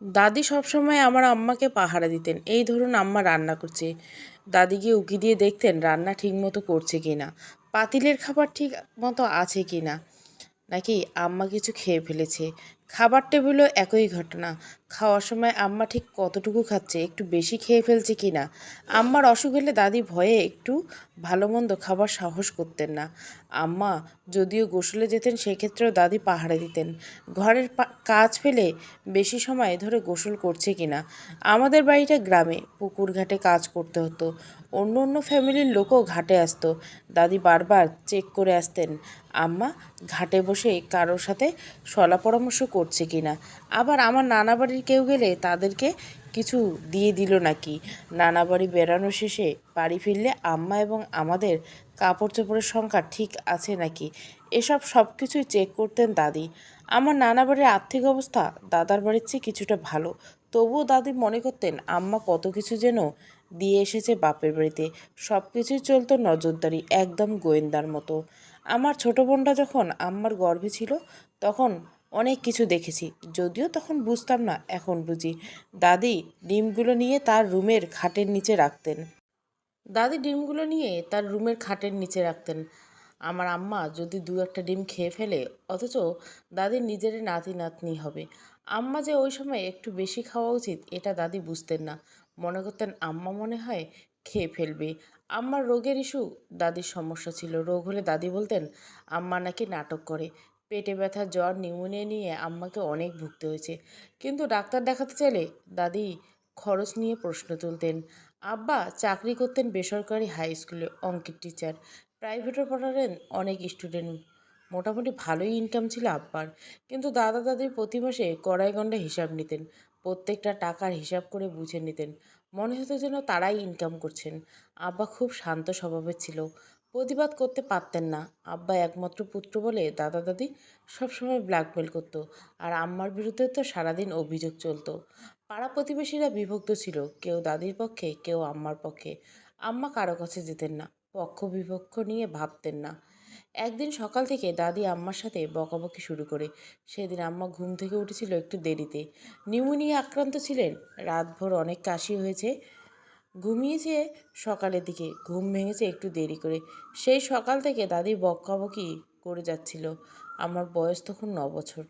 দাদি সবসময় আমার আম্মাকে পাহারা দিতেন। এই ধরুন আম্মা রান্না করছে। দাদি গিয়ে উকি দিয়ে দেখতেন রান্না ঠিকমতো করছে কি না পাতিলের খাবার ঠিক মতো আছে কি না নাকি আম্মা কিছু খেয়ে ফেলেছে। খাবার টেবিলও একই ঘটনা। খাওয়ার সময় আম্মা ঠিক কতটুকু খাচ্ছে, একটু বেশি খেয়ে ফেলছে কি না? আম্মার অসুখ হলে দাদি ভয়ে একটু ভালো মন্দ খাবার সাহস করতেন না। আম্মা যদিও গোসলে যেতেন, সেক্ষেত্রেও দাদি পাহাড়ে দিতেন। ঘরের কাজ ফেলে বেশি সময় ধরে গোসল করছে কি না? আমাদের বাড়িটা গ্রামে, পুকুর ঘাটে কাজ করতে হতো। অন্য অন্য ফ্যামিলির লোকও ঘাটে আসতো। দাদি বারবার চেক করে আসতেন, আম্মা ঘাটে বসে কারোর সাথে সলা পরামর্শ করছে কিনা আবার আমার নানা বাড়ির কেউ গেলে তাদেরকে কিছু দিয়ে দিল নাকি। নানা বাড়ি বেড়ানো শেষে বাড়ি ফিরলে আম্মা এবং আমাদের কাপড় চোপড়ের সংখ্যা ঠিক আছে নাকি? এসব সব কিছুই চেক করতেন দাদি। আমার নানা বাড়ির আর্থিক অবস্থা দাদার বাড়ির চেয়ে কিছুটা ভালো। তবুও দাদি মনে করতেন আম্মা কত কিছু যেন দিয়ে এসেছে বাপের বাড়িতে। সব কিছুই চলতো নজরদারি, একদম গোয়েন্দার মতো। আমার ছোট বোনটা যখন আম্মার গর্ভে ছিল, তখন অনেক কিছু দেখেছি। যদিও তখন বুঝতাম না, এখন বুঝি। দাদি ডিমগুলো নিয়ে তার রুমের খাটের নিচে রাখতেন। দাদি ডিমগুলো নিয়ে তার রুমের খাটের নিচে রাখতেন। আমার আম্মা যদি দু একটা ডিম খেয়ে ফেলে, অথচ দাদির নিজের নাতি নাতনি হবে। আম্মা যে ওই সময় একটু বেশি খাওয়া উচিত, এটা দাদি বুঝতেন না। মনে করতেন আম্মা মনে হয় খেয়ে ফেলবে। আম্মার রোগের ইস্যু দাদির সমস্যা ছিল। রোগ হলে দাদি বলতেন, আম্মা নাকি নাটক করে। পেটে ব্যথা, জ্বর, নিউমোনিয়া নিয়ে আম্মাকে অনেক ভুগতে হয়েছে। কিন্তু ডাক্তার দেখাতে চাইলে দাদি খরচ নিয়ে প্রশ্ন তুলতেন। আব্বা চাকরি করতেন বেসরকারি হাই স্কুলে, অঙ্কের টিচার। প্রাইভেটও পড়ালেন অনেক স্টুডেন্ট। মোটামুটি ভালোই ইনকাম ছিল আব্বার। কিন্তু দাদা দাদির প্রতি মাসে কড়াই হিসাব নিতেন। প্রত্যেকটা টাকার হিসাব করে বুঝে নিতেন। মনে হতো যেন তারাই ইনকাম করছেন। আব্বা খুব শান্ত স্বভাবের ছিল। প্রতিবাদ করতে পারতেন না। আব্বা একমাত্র পুত্র বলে দাদা দাদি সবসময় ব্ল্যাকমেল করতো আর আম্মার বিরুদ্ধে তো সারাদিন অভিযোগ চলতো। পাড়া প্রতিবেশীরা বিভক্ত ছিল, কেউ দাদির পক্ষে, কেউ আম্মার পক্ষে। আম্মা কারও কাছে যেতেন না, পক্ষ বিপক্ষ নিয়ে ভাবতেন না। একদিন সকাল থেকে দাদি আম্মার সাথে বকাবকি শুরু করে। সেদিন আম্মা ঘুম থেকে উঠেছিল একটু দেরিতে। নিউমোনিয়া আক্রান্ত ছিলেন। রাতভর অনেক কাশি হয়েছে ঘুমিয়েছে সকালের দিকে ঘুম ভেঙেছে একটু দেরি করে। সেই সকাল থেকে দাদি বকাবকি করে যাচ্ছিল। আমার বয়স তখন ন বছর।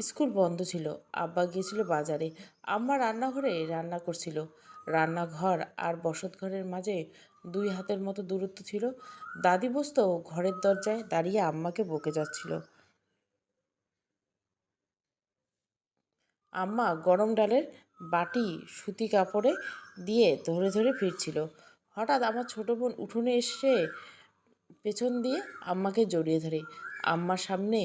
স্কুল বন্ধ ছিল। আব্বা গিয়েছিল বাজারে। আম্মা রান্নাঘরে রান্না করছিল। রান্নাঘর আর বসত ঘরের মাঝে দুই হাতের মতো দূরত্ব ছিল। দাদি বসতো ঘরের দরজায় দাঁড়িয়ে আম্মাকে বকে যাচ্ছিল। আম্মা গরম ডালের বাটি, সুতি কাপড়ে দিয়ে ধরে ধরে ফিরছিল। হঠাৎ আমার ছোট বোন উঠোনে এসে পেছন দিয়ে আম্মাকে জড়িয়ে ধরে। আম্মার সামনে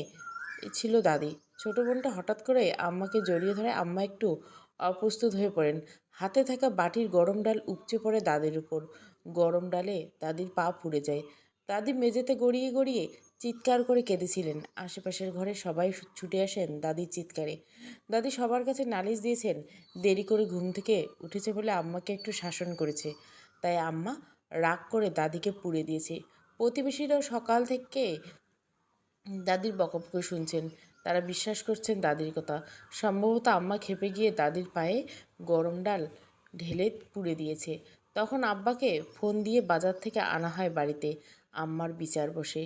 ছিল দাদি। ছোট বোনটা হঠাৎ করে আম্মাকে জড়িয়ে ধরে আম্মা একটু অপ্রস্তুত হয়ে পড়েন। হাতে থাকা বাটির গরম ডাল উপচে পড়ে দাদির উপর। গরম ডালে দাদির পা পুড়ে যায়। দাদি মেঝেতে গড়িয়ে গড়িয়ে চিৎকার করে কেঁদেছিলেন। আশেপাশের ঘরে সবাই ছুটে আসেন দাদির চিৎকারে। দাদি সবার কাছে নালিশ দিয়েছেন, দেরি করে ঘুম থেকে উঠেছে বলে আম্মাকে একটু শাসন করেছে তাই আম্মা রাগ করে দাদিকে পুড়ে দিয়েছে। প্রতিবেশীরাও সকাল থেকে দাদির বকবকে শুনছেন। তারা বিশ্বাস করছেন দাদির কথা। সম্ভবত আম্মা খেপে গিয়ে দাদির পায়ে গরম ডাল ঢেলে পুড়ে দিয়েছে। তখন আব্বাকে ফোন দিয়ে বাজার থেকে আনা হয় বাড়িতে। আম্মার বিচার বসে।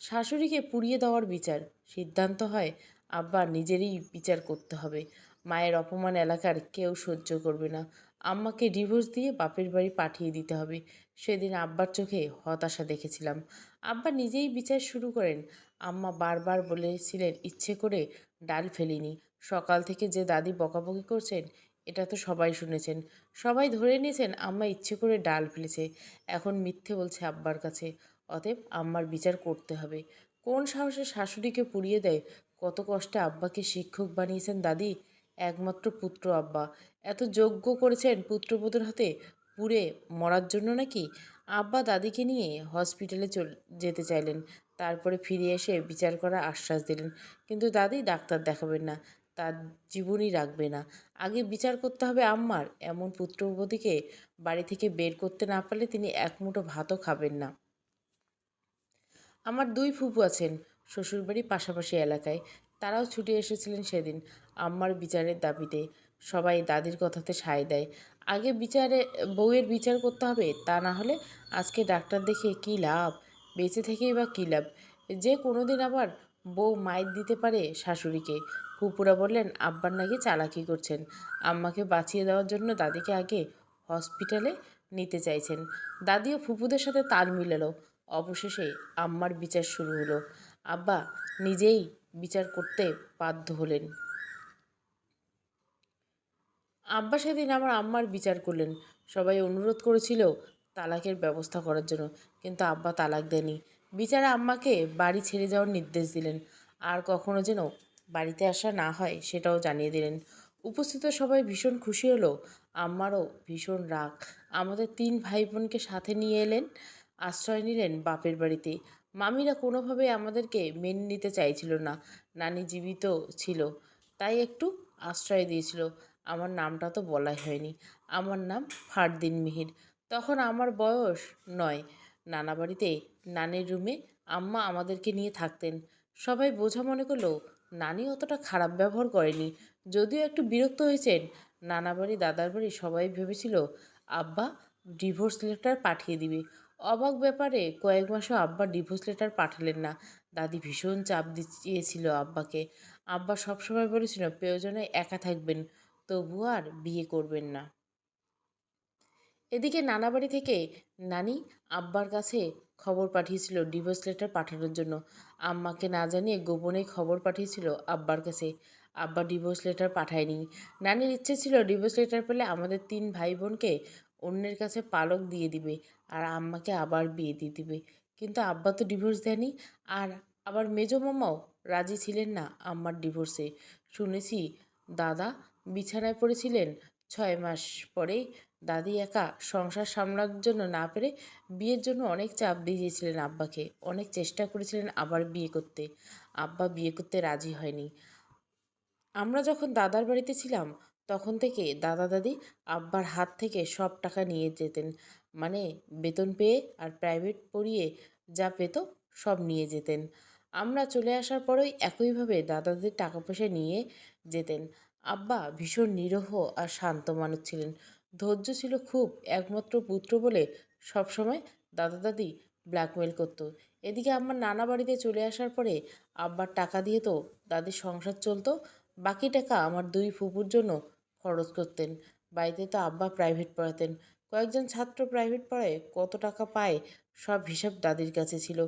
শাশুড়িকে পুড়িয়ে দেওয়ার বিচার। সিদ্ধান্ত হয়, আব্বা নিজেরই বিচার করতে হবে। মায়ের অপমান এলাকার কেউ সহ্য করবে না। আম্মাকে ডিভোর্স দিয়ে বাপের বাড়ি পাঠিয়ে দিতে হবে। সেদিন আব্বার চোখে হতাশা দেখেছিলাম। আব্বা নিজেই বিচার শুরু করেন। আম্মা বারবার বলেছিলেন, ইচ্ছে করে ডাল ফেলিনি। সকাল থেকে যে দাদি বকাবকি করছেন, এটা তো সবাই শুনেছেন। সবাই ধরে নিয়েছেন, আম্মা ইচ্ছে করে ডাল ফেলেছে। এখন মিথ্যে বলছে আব্বার কাছে। অতএব আম্মার বিচার করতে হবে। কোন সাহসে শাশুড়িকে পুড়িয়ে দেয়? কত কষ্টে আব্বাকে শিক্ষক বানিয়েছেন দাদি? একমাত্র পুত্র আব্বা। এত যজ্ঞ করেছেন পুত্রবধূর হাতে? পুড়ে মরার জন্য নাকি? আব্বা দাদিকে নিয়ে হসপিটালে চল যেতে চাইলেন। তারপরে ফিরে এসে বিচার করার আশ্বাস দিলেন। কিন্তু দাদি ডাক্তার দেখাবেন না। তার জীবনই রাখবে না। আগে বিচার করতে হবে আম্মার। এমন পুত্রবধূকে বাড়ি থেকে বের করতে না পারলে তিনি এক মুঠো ভাতও খাবেন না। আমার দুই ফুপু আছেন শ্বশুরবাড়ি পাশাপাশি এলাকায়। তারাও ছুটে এসেছিলেন সেদিন আম্মার বিচারের দাবিতে। সবাই দাদির কথাতে সায় দেয়। আগে বিচারে, বউয়ের বিচার করতে হবে, তা না হলে আজকে ডাক্তার দেখে কী লাভ? বেঁচে থেকেই বা কী লাভ? যে কোনো দিন আবার বউ মায়ের দিতে পারে শাশুড়িকে। ফুপুরা বললেন, আব্বার নাকি চালাকি করছেন। আম্মাকে বাঁচিয়ে দেওয়ার জন্য দাদিকে আগে হসপিটালে নিতে চাইছেন। দাদিও ফুপুদের সাথে তাল মিলালো। অবশেষে আম্মার বিচার শুরু হলো। আব্বা নিজেই বিচার করতে বাধ্য হলেন। আব্বা সেদিন আমার আম্মার বিচার করলেন। সবাই অনুরোধ করেছিল তালাকের ব্যবস্থা করার জন্য, কিন্তু আব্বা তালাক দেয়নি বিচারে আম্মাকে বাড়ি ছেড়ে যাওয়ার নির্দেশ দিলেন। আর কখনো যেন বাড়িতে আসা না হয় সেটাও জানিয়ে দিলেন। উপস্থিত সবাই ভীষণ খুশি হলো। আম্মারও ভীষণ রাগ। আমাদের তিন ভাই বোনকে সাথে নিয়ে এলেন। আশ্রয় নিলেন বাপের বাড়িতে। মামিরা কোনোভাবে আমাদেরকে মেনে নিতে চাইছিল না। নানি জীবিত ছিল, তাই একটু আশ্রয় দিয়েছিল। আমার নামটা তো বলাই হয়নি। আমার নাম ফারদিন মিহির। তখন আমার বয়স নয়। নানা বাড়িতে নানির রুমে আম্মা আমাদেরকে নিয়ে থাকতেন। সবাই বোঝা মনে করল, নানি অতটা খারাপ ব্যবহার করেনি। যদিও একটু বিরক্ত হয়েছেন, নানা বাড়ি, দাদার বাড়ি সবাই ভেবেছিল, আব্বা ডিভোর্স লেটার পাঠিয়ে দিবে। অবাক ব্যাপারে কয়েক মাসও আব্বা ডিভোর্স লেটার পাঠালেন না। দাদি ভীষণ চাপ দিয়েছিল আব্বাকে। আব্বা সবসময় বলেছিল, প্রয়োজনে একা থাকবেন তবু আর বিয়ে করবেন না। এদিকে নানা বাড়ি থেকে নানি আব্বার কাছে খবর পাঠিয়েছিল ডিভোর্স লেটার পাঠানোর জন্য। আম্মাকে না জানিয়ে গোপনে খবর পাঠিয়েছিল আব্বার কাছে। আব্বা ডিভোর্স লেটার পাঠায়নি। নানির ইচ্ছে ছিল ডিভোর্স লেটার পেলে আমাদের তিন ভাই বোনকে অন্যের কাছে পালক দিয়ে দিবে আর আম্মাকে আবার বিয়ে দিয়ে দিবে। কিন্তু আব্বা তো ডিভোর্স দেয়নি। আর আবার মেজো মামাও রাজি ছিলেন না আম্মার ডিভোর্সে শুনেছি, দাদা বিছানায় পড়েছিলেন। ছয় মাস পরেই দাদি একা সংসার সামলানোর জন্য না পেরে বিয়ের জন্য অনেক চাপ দিয়েছিলেন আব্বাকে। অনেক চেষ্টা করেছিলেন আবার বিয়ে করতে। আব্বা বিয়ে করতে রাজি হয়নি। আমরা যখন দাদার বাড়িতে ছিলাম তখন থেকে দাদা, দাদি আব্বার হাত থেকে সব টাকা নিয়ে যেতেন। মানে বেতন পেয়ে আর প্রাইভেট পড়িয়ে যা পেত সব নিয়ে যেতেন। আমরা চলে আসার পরেই একইভাবে দাদাদের টাকা পয়সা নিয়ে যেতেন। আব্বা ভীষণ নিরহ আর শান্ত মানুষ ছিলেন। ধৈর্য ছিল খুব, একমাত্র পুত্র বলে সবসময় দাদা, দাদি ব্ল্যাকমেল করতো। এদিকে আমার নানা বাড়িতে চলে আসার পরে আব্বার টাকা দিয়ে তো দাদির সংসার চলতো, বাকি টাকা আমার দুই ফুপুর জন্য খরচ করতেন। বাড়িতে তো আব্বা প্রাইভেট পড়াতেন। কয়েকজন ছাত্র প্রাইভেট পড়ায় কত টাকা পায় সব হিসাব দাদির কাছে ছিল।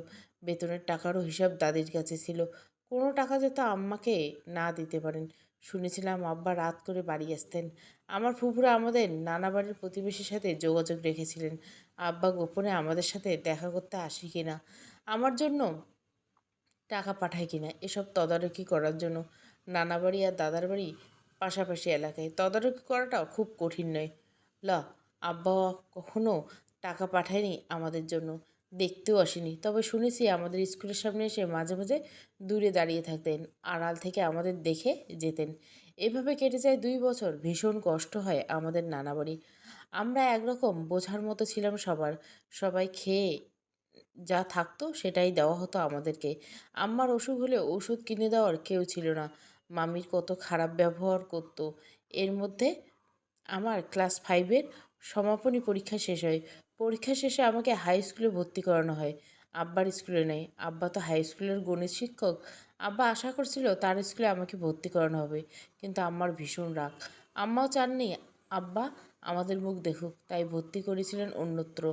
বেতনের টাকারও হিসাব দাদির কাছে ছিল। কোনো টাকা যেত আম্মাকে না দিতে পারেন। শুনেছিলাম আব্বা রাত করে বাড়ি আসতেন। আমার ফুপুরা আমাদের নানা বাড়ির প্রতিবেশীর সাথে যোগাযোগ রেখেছিলেন। আব্বা গোপনে আমাদের সাথে দেখা করতে আসি কিনা? আমার জন্য টাকা পাঠায় কিনা? এসব তদারকি করার জন্য। নানা বাড়ি আর দাদার বাড়ি পাশাপাশি এলাকায় তদারকি করাটাও খুব কঠিন নয়। ল, আব্বা কখনো টাকা পাঠায়নি আমাদের জন্য। দেখতেও আসেনি। তবে শুনেছি আমাদের স্কুলের সামনে এসে মাঝে মাঝে দূরে দাঁড়িয়ে থাকতেন, আড়াল থেকে আমাদের দেখে যেতেন। এভাবে কেটে যায় দুই বছর, ভীষণ কষ্ট হয় আমাদের নানা বাড়ি। আমরা একরকম বোঝার মতো ছিলাম সবার। সবাই খেয়ে যা থাকতো সেটাই দেওয়া হতো আমাদেরকে। আম্মার অসুখ হলে ওষুধ কিনে দেওয়ার কেউ ছিল না। মামির কত খারাপ ব্যবহার করত। এর মধ্যে আমার ক্লাস ফাইভের সমাপনী পরীক্ষা শেষ হয়। পরীক্ষা শেষে আমাকে হাই স্কুলে ভর্তি করানো হয়। আব্বার স্কুলে নেই। আব্বা তো হাই স্কুলের গণিত শিক্ষক। আব্বা আশা করছিল তার স্কুলে আমাকে ভর্তি করানো হবে। কিন্তু আম্মার ভীষণ রাগ। আম্মাও চাননি, আব্বা, আমাদের মুখ দেখুক। তাই ভর্তি করেছিলেন অন্যত্র।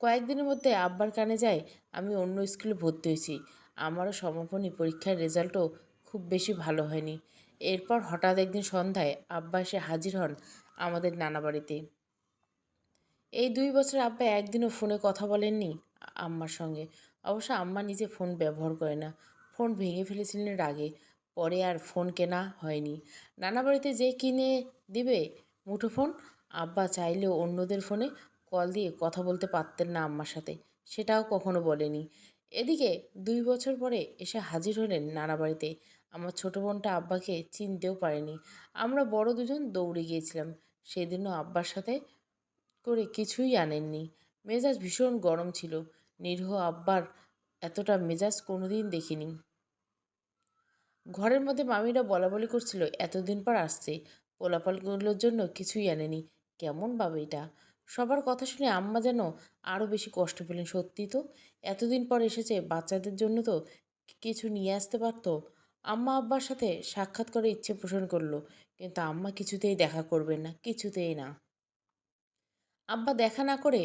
কয়েকদিনের মধ্যে আব্বার কানে যায়, আমি অন্য স্কুলে ভর্তি হয়েছি। আমারও সমাপনী পরীক্ষার রেজাল্টও খুব বেশি ভালো হয়নি। এরপর হঠাৎ একদিন সন্ধ্যায় আব্বা এসে হাজির হন আমাদের নানা বাড়িতে এই দুই বছর আব্বা একদিনও ফোনে কথা বলেননি আম্মার সঙ্গে। অবশ্য আম্মা নিজে ফোন ব্যবহার করে না। ফোন ভেঙে ফেলেছিলেন রাগে। পরে আর ফোন কেনা হয়নি। নানা বাড়িতে যে কিনে দিবে মুঠোফোন আব্বা চাইলেও অন্যদের ফোনে কল দিয়ে কথা বলতে পারতেন না আম্মার সাথে। সেটাও কখনো বলেনি। এদিকে দুই বছর পরে এসে হাজির হলেন নানা বাড়িতে আমার ছোটো বোনটা আব্বাকে চিনতেও পারেনি। আমরা বড় দুজন দৌড়ে গিয়েছিলাম। সেদিনও আব্বার সাথে করে কিছুই আনেননি। মেজাজ ভীষণ গরম ছিল। নিরীহ আব্বার এতটা মেজাজ কোনোদিন দেখিনি। ঘরের মধ্যে মামিরা বলা বলি করছিল, এতদিন পর আসছে। পোলাপালগুলোর জন্য কিছুই আনেনি। কেমন ভাবে এটা? সবার কথা শুনে আম্মা যেন আরও বেশি কষ্ট পেলেন। সত্যি তো, এতদিন পর এসেছে। বাচ্চাদের জন্য তো কিছু নিয়ে আসতে পারতো। আম্মা আব্বার সাথে সাক্ষাৎ করে ইচ্ছে পোষণ করল, কিন্তু আম্মা কিছুতেই দেখা করবেন না, কিছুতেই না। আব্বা দেখা না করে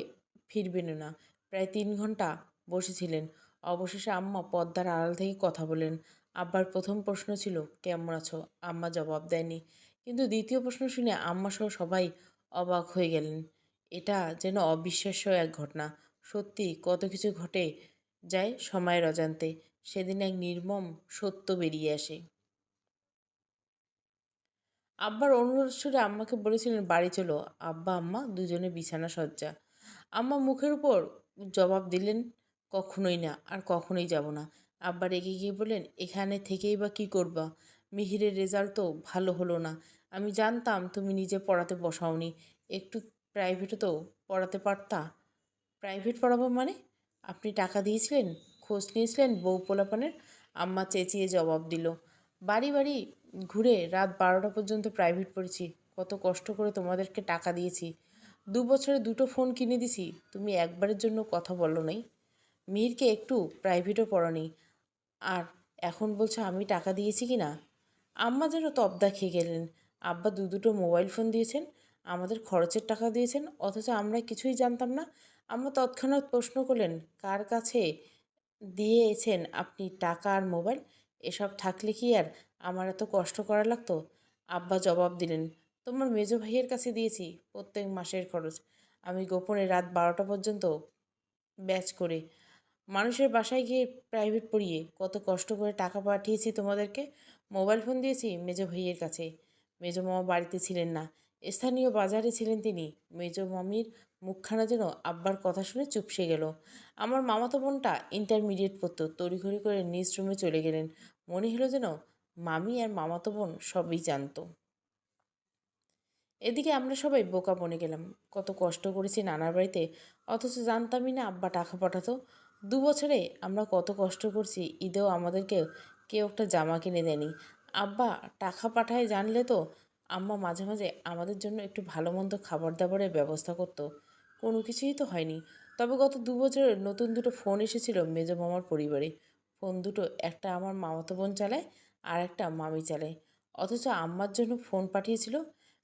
ফিরবেনও না। প্রায় তিন ঘণ্টা বসেছিলেন। অবশেষে আম্মা পদ্মার আড়াল থেকে কথা বলেন আব্বার প্রথম প্রশ্ন ছিল, কেমন আছো? আম্মা জবাব দেয়নি। কিন্তু দ্বিতীয় প্রশ্ন শুনে আম্মা সহ সবাই অবাক হয়ে গেলেন। এটা যেন অবিশ্বাস্য এক ঘটনা। সত্যি কত কিছু ঘটে যায় সময়ের অজান্তে। সেদিন এক নির্মম সত্য বেরিয়ে আসে। আব্বার অনুরোধ সুরে আম্মাকে বলেছিলেন, বাড়ি চলো। আব্বা, আম্মা দুজনে বিছানা সজ্জা। আম্মা মুখের উপর জবাব দিলেন, কখনোই না, আর কখনোই যাব না। আব্বা রেগে গিয়ে বললেন, এখানে থেকেই বা কী করবা? মিহিরের রেজাল্ট তো ভালো হলো না। আমি জানতাম তুমি নিজে পড়াতে বসাওনি। একটু প্রাইভেটে তো পড়াতে পারতা। প্রাইভেট পড়াবো মানে? আপনি টাকা দিয়েছিলেন? খোঁজ নিয়েছিলেন বউ পোলাপানের। আম্মা চেঁচিয়ে জবাব দিল, বাড়ি বাড়ি, ঘুরে রাত বারোটা পর্যন্ত প্রাইভেট পড়েছি। কত কষ্ট করে তোমাদেরকে টাকা দিয়েছি। দু বছরে দুটো ফোন কিনে দিছি, তুমি একবারের জন্য কথা বলো নাই। মীরকে একটু প্রাইভেটও পড়ানি। আর এখন বলছো আমি টাকা দিয়েছি কি না? আম্মা যেন তবদা খেয়ে গেলেন। আব্বা দু দুটো মোবাইল ফোন দিয়েছেন, আমাদের খরচের টাকা দিয়েছেন, অথচ আমরা কিছুই জানতাম না। আম্মা তৎক্ষণাৎ প্রশ্ন করলেন, কার কাছে? দিয়েছেন আপনি টাকা আর মোবাইল, এসব থাকলে কি আর আমার এত কষ্ট করা লাগতো? আব্বা জবাব দিলেন, তোমার মেজো ভাইয়ের কাছে দিয়েছি, প্রত্যেক মাসের খরচ। আমি গোপনে রাত বারোটা পর্যন্ত ব্যাচ করে। মানুষের বাসায় গিয়ে প্রাইভেট পড়িয়ে কত কষ্ট করে টাকা পাঠিয়েছি তোমাদেরকে? মোবাইল ফোন দিয়েছি মেজো ভাইয়ের কাছে। মেজো মামা বাড়িতে ছিলেন না। স্থানীয় বাজারে ছিলেন তিনি। মেজো মামির মুখখানা যেন আব্বার কথা শুনে চুপসে গেল। আমার মামাতো বোনটা ইন্টারমিডিয়েট পড়তো, তড়িঘড়ি করে নিজ রুমে চলে গেলেন। মনে হলো যেন মামি আর মামাতো বোন সবই জানতো। এদিকে আমরা সবাই বোকা বনে গেলাম। কত কষ্ট করেছি নানার বাড়িতে, অথচ জানতামই না আব্বা টাকা পাঠাতো। দু বছরে আমরা কত কষ্ট করছি, ঈদেও আমাদেরকে কেউ একটা জামা কিনে দেয়নি। আব্বা টাকা পাঠায় জানলে তো আম্মা মাঝে মাঝে আমাদের জন্য একটু ভালো মন্দ খাবার দাবারের ব্যবস্থা করতো। কোনো কিছুই তো হয়নি। তবে গত দু বছরে নতুন দুটো ফোন এসেছিল মেজো মামার পরিবারে। ফোন দুটো, একটা আমার মামাতো বোন চালায়, আর একটা মামি চালায়। অথচ আম্মার জন্য ফোন পাঠিয়েছিল।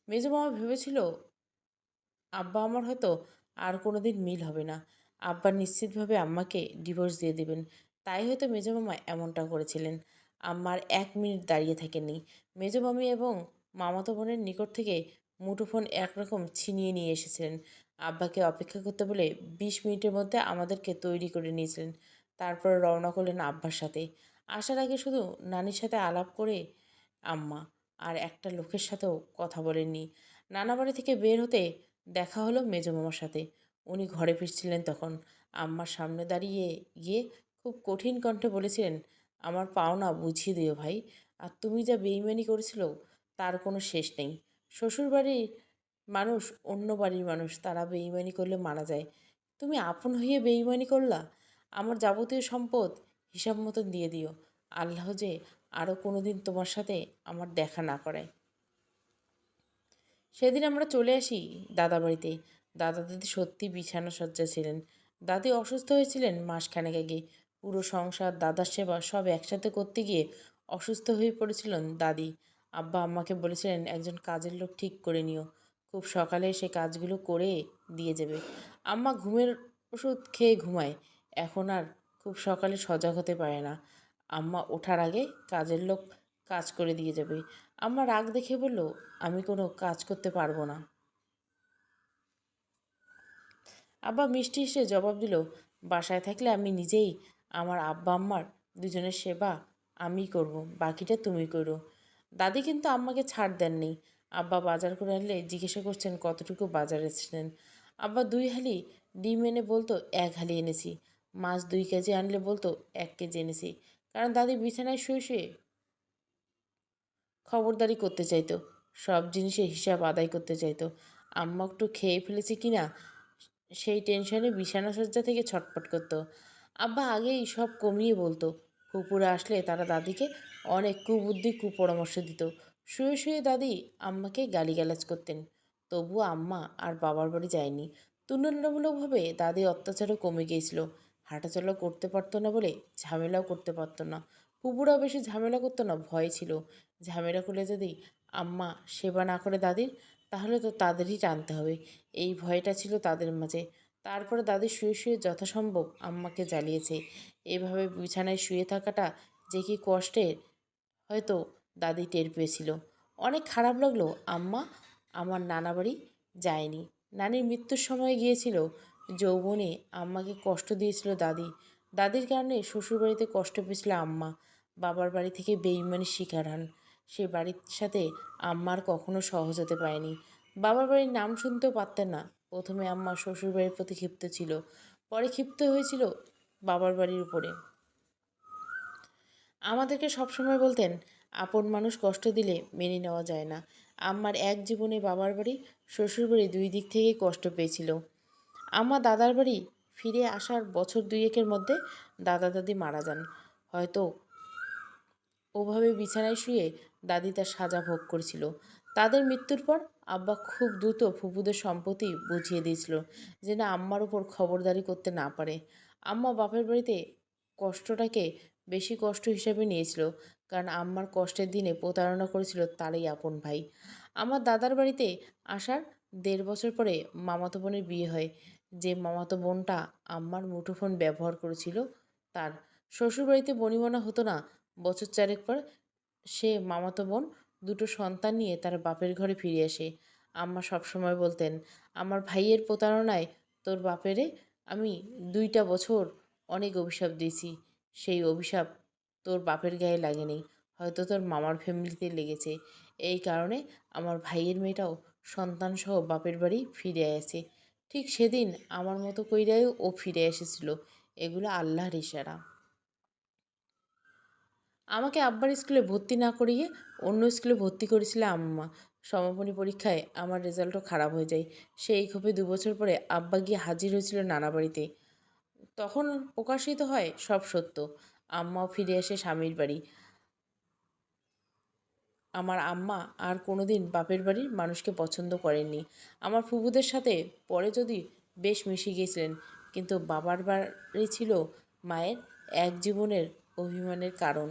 মেজো মামা ভেবেছিল, আব্বা আমার হয়তো আর কোনো দিন মিল হবে না। আব্বা নিশ্চিতভাবে আম্মাকে ডিভোর্স দিয়ে দেবেন। তাই হয়তো মেজো মামা এমনটা করেছিলেন। আম্মার এক মিনিট দাঁড়িয়ে থাকেননি। মেজো মামি এবং মামাতো বোনের নিকট থেকে মুঠোফোন একরকম ছিনিয়ে নিয়ে এসেছিলেন। আব্বাকে অপেক্ষা করতে বলে বিশ মিনিটের মধ্যে আমাদেরকে তৈরি করে নিয়েছিলেন। তারপর রওনা করলেন আব্বার সাথে। আসার আগে শুধু নানির সাথে আলাপ করে আম্মা আর একটা লোকের সাথেও কথা বলেননি। নানা বাড়ি থেকে বের হতে দেখা হলো মেজো মামার সাথে। উনি ঘরে ফিরছিলেন তখন। আম্মার সামনে দাঁড়িয়ে গিয়ে খুব কঠিন কণ্ঠে বলেছিলেন, আমার পাওনা বুঝিয়ে দিও ভাই। আর তুমি যা বেইমানি করেছিল, তার কোনো শেষ নেই। শ্বশুর বাড়ির মানুষ, অন্য বাড়ির মানুষ, তারা বেইমানি করলে মারা যায়। তুমি আপন হয়ে বেইমানি করলা? আমার যাবতীয় সম্পদ হিসাব মতন দিয়ে দিও। আল্লাহ যে আরও কোনো দিন তোমার সাথে আমার দেখা না করায়। সেদিন আমরা চলে আসি দাদা বাড়িতে। দাদা দাদি সত্যি বিছানা সজ্জা ছিলেন দাদি অসুস্থ হয়েছিলেন মাসখানেক আগে। পুরো সংসার, দাদার সেবা সব একসাথে করতে গিয়ে অসুস্থ হয়ে পড়েছিলেন দাদি। আব্বা আম্মাকে বলেছিলেন, একজন কাজের লোক ঠিক করে নিও। খুব সকালে সে কাজগুলো করে দিয়ে যাবে। আম্মা ঘুমের ওষুধ খেয়ে ঘুমায়। এখন আর খুব সকালে সজাগ হতে পারে না। আম্মা ওঠার আগে কাজের লোক কাজ করে দিয়ে যাবে। আম্মা রাগ দেখে বলল, আমি কোনো কাজ করতে পারব না। আব্বা মিষ্টি এসে জবাব দিল, বাসায় থাকলে আমি নিজেই আমার আব্বা আম্মার দুজনের সেবা আমি করব, বাকিটা তুমি করো। দাদি কিন্তু আম্মাকে ছাড় দেননি। আব্বা বাজার করে আনলে জিজ্ঞাসা করছেন, কতটুকু বাজার এসেছেন আব্বা দুই হালি ডিম এনে বলতো, এক হালি এনেছি। মাছ দুই কেজি আনলে বলতো, এক কেজি এনেছি। কারণ দাদি বিছানায় শুয়ে শুয়ে খবরদারি করতে চাইতো, সব জিনিসের হিসাব আদায় করতে চাইতো। আম্মা একটু খেয়ে ফেলেছে কি না সেই টেনশনে বিছানা সজ্জা থেকে ছটপট করতো। আব্বা আগেই সব কমিয়ে বলতো, ফুপুরা আসলে তারা দাদিকে অনেক কুবুদ্ধি, কুপরামর্শ দিত। শুয়ে শুয়ে দাদি আম্মাকে গালিগালাজ করতেন। তবুও আম্মা আর বাবার বাড়ি যায়নি। তুলনামূলকভাবে দাদি অত্যাচারও কমে গিয়েছিল। হাঁটাচলা করতে পারতো না বলে ঝামেলাও করতে পারতো না। পুপুরাও বেশি ঝামেলা করতো না, ভয় ছিল। ঝামেলা করলে যদি আম্মা সেবা না করে দাদির, তাহলে তো তাদেরই টানতে হবে। এই ভয়টা ছিল তাদের মাঝে। তারপরে দাদি শুয়ে শুয়ে যথাসম্ভব আম্মাকে জ্বালিয়েছে। এভাবে বিছানায় শুয়ে থাকাটা যে কি কষ্টের, হয়তো দাদি টের পেয়েছিল। অনেক খারাপ লাগল, আম্মা আমার নানা বাড়ি যায়নি। নানির মৃত্যুর সময় গিয়েছিল যৌবনে, আম্মাকে কষ্ট দিয়েছিল দাদি। দাদির কারণে শ্বশুরবাড়িতে কষ্ট পেয়েছিল আম্মা। বাবার বাড়ি থেকে বেইমানি শিকার হন। সে বাড়ির সাথে আম্মার কখনো সহজ হতে পারেনি। বাবার বাড়ির নাম শুনতেও পারতেন না। প্রথমে আম্মা শ্বশুরবাড়ির প্রতি ক্ষিপ্ত ছিল, পরে ক্ষিপ্ত হয়েছিল বাবার বাড়ির উপরে। আমাদেরকে সবসময় বলতেন আপন মানুষ কষ্ট দিলে মেনে নেওয়া যায় না। আমার এক জীবনে বাবার বাড়ি, শ্বশুর বাড়ি দুই দিক থেকেই কষ্ট পেয়েছিল। আমার দাদার বাড়ি ফিরে আসার বছর দুয়েকের মধ্যে দাদা দাদি মারা যান। হয়তো ওভাবে বিছানায় শুয়ে দাদি তার সাজা ভোগ করেছিল। তাদের মৃত্যুর পর আব্বা খুব দ্রুত ফুপুদের সম্পত্তি বুঝিয়ে দিয়েছিল যে না আম্মার ওপর খবরদারি করতে না পারে। আম্মা বাপের বাড়িতে কষ্টটাকে বেশি কষ্ট হিসেবে নিয়েছিল। কারণ আম্মার কষ্টের দিনে প্রতারণা করেছিল তারই আপন ভাই। আমার দাদার বাড়িতে আসার দেড় বছর পরে মামাতো বোনের বিয়ে হয়। যে মামাতো বোনটা আম্মার মুঠোফোন ব্যবহার করেছিল তার। শ্বশুরবাড়িতে বনিমনা হতো না, বছর চারেক পর সে মামাতো বোন দুটো সন্তান নিয়ে তার বাপের ঘরে ফিরে আসে। আম্মা সবসময় বলতেন, আমার ভাইয়ের প্রতারণায় তোর বাপেরে আমি দুইটা বছর অনেক অভিশাপ দিয়েছি। সেই অভিশাপ তোর বাপের গায়ে লাগেনি হয়তো তোর মামার ফ্যামিলিতে লেগেছে। এই কারণে আমার ভাইয়ের মেয়েটাও সন্তানসহ বাপের বাড়ি ফিরে আসে। ঠিক সেদিন আমার মতো কইরাই ও ফিরে এসেছিল। এগুলো আল্লাহর ইশারা। আমাকে আব্বার স্কুলে ভর্তি না করিয়ে অন্য স্কুলে ভর্তি করেছিল আম্মা। সমাপনী পরীক্ষায় আমার রেজাল্টও খারাপ হয়ে যায়। সেই ক্ষোভে দু বছর পরে আব্বা গিয়ে হাজির হয়েছিল নানা বাড়িতে। তখন প্রকাশিত হয় সব সত্য। আম্মাও ফিরে আসে স্বামীর বাড়ি। আমার আম্মা আর কোনোদিন বাপের বাড়ির মানুষকে পছন্দ করেননি। আমার ফুফুদের সাথে পরে যদি বেশ মিশে গিয়েছিলেন, কিন্তু বাবার বাড়ি ছিল মায়ের এক জীবনের অভিমানের কারণ।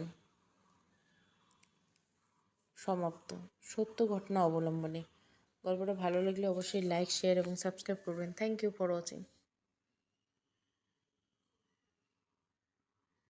সমাপ্ত। সত্য ঘটনা অবলম্বনে। গল্পটা ভালো লাগলে অবশ্যই লাইক শেয়ার এবং সাবস্ক্রাইব করবেন। Thank you for watching